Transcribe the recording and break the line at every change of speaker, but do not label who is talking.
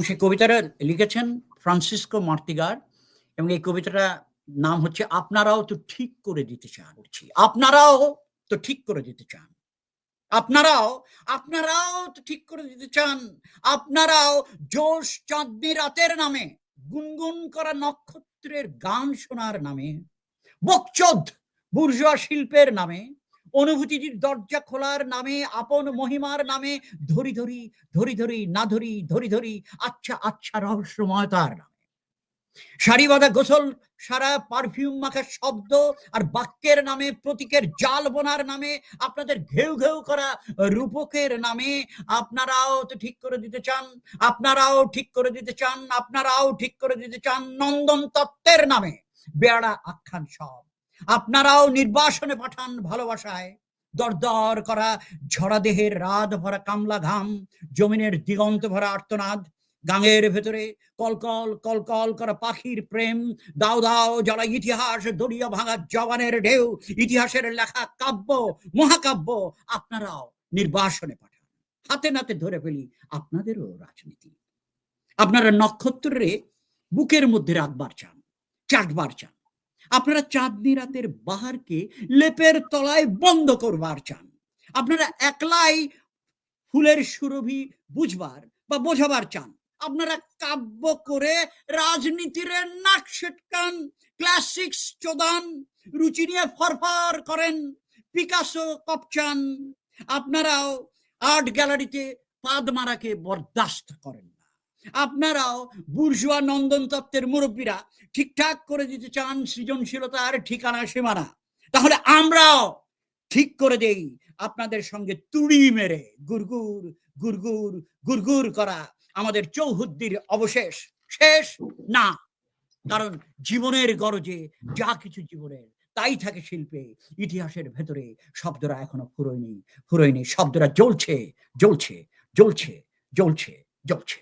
এবং সেই কবিতাটা লিখেছেন ফ্রান্সিসকো মার্তিগার এবং এই কবিতাটা নাম হচ্ছে আপনারাও তো ঠিক করে দিতে চান। আপনারাও তো ঠিক করে দিতে চান। আপনারাও আপনারাও তো ঠিক করে দিতে চান। আপনারাও জোশ চাঁদনি রাতের নামে, গুনগুন করা নক্ষত্রের গান শোনার নামে, বকচোদ বুর্জোয়া শিল্পের নামে অনুভূতির দরজা খোলার নামে, আপন মহিমার নামে, ধরি ধরি ধরি ধরি, না ধরি ধরি ধরি আচ্ছা আচ্ছা রহস্যময়তার নামে। সারি বাঁধা গোসল, সারা পারফিউম মাখা শব্দ আর বাক্যের নামে, প্রতীকের জাল বোনার নামে, আপনাদের ঘেউ ঘেউ করা রূপকের নামে, আপনারাও তো ঠিক করে দিতে চান, আপনারাও ঠিক করে দিতে চান, আপনারাও ঠিক করে দিতে চান নন্দন তত্ত্বের নামে। বেড়া আখ্যান সব। আপনারাও নির্বাসনে পাঠান ভালোবাসায়। দরদর করা ঝরা দেহের রাত ভরা কামলা ঘাম, জমিনের দিগন্ত ভরা আর্তনাদ, গাঙের ভেতরে কলকল কলকল করা পাখির প্রেম, দাও দাও যারা ইতিহাস দরিয়া ভাঙা জবানের ঢেউ, ইতিহাসের লেখা কাব্য, মহাকাব্য, আপনারাও নির্বাসনে পাঠান। হাতে নাতে ধরে ফেলি আপনাদেরও রাজনীতি। আপনারা নক্ষত্রে বুকের মধ্যে রাখবার চান, চাটবার চান। আপনারা চাঁদনি রাতের বাহারকে লেপের তলায় বন্ধ করবার চান। আপনারা একলাই ফুলের সুরভি বুঝবার বা বোঝাবার চান। আপনারা কাব্য করে রাজনীতির নাক সেটকান ক্লাসিক্স চোদান, রুচি নিয়ে ফরফর করেন, পিকাসো কপচান। আপনারাও আর্ট গ্যালারিতে পাদ মারাকে বরদাস্ত করেন। আপনারাও বুর্জুয়া নন্দন তত্ত্বের মুরব্বীরা ঠিকঠাক করে দিতে চান সৃজনশীলতার ঠিকানা সীমানা, তাহলে আমরাও ঠিক করে দেই আপনাদের সঙ্গে তুড়ি মেরে গুরগুর গুরগুর গুরগুর করা আমাদের চৌহদ্দির অবশেষ, শেষ না। কারণ জীবনের গরজে যা কিছু জীবনের, তাই থাকে শিল্পে, ইতিহাসের ভেতরে শব্দরা এখনও ফুরোয়নি ফুরোয়নি, শব্দরা জ্বলছে জ্বলছে জ্বলছে জ্বলছে জ্বলছে।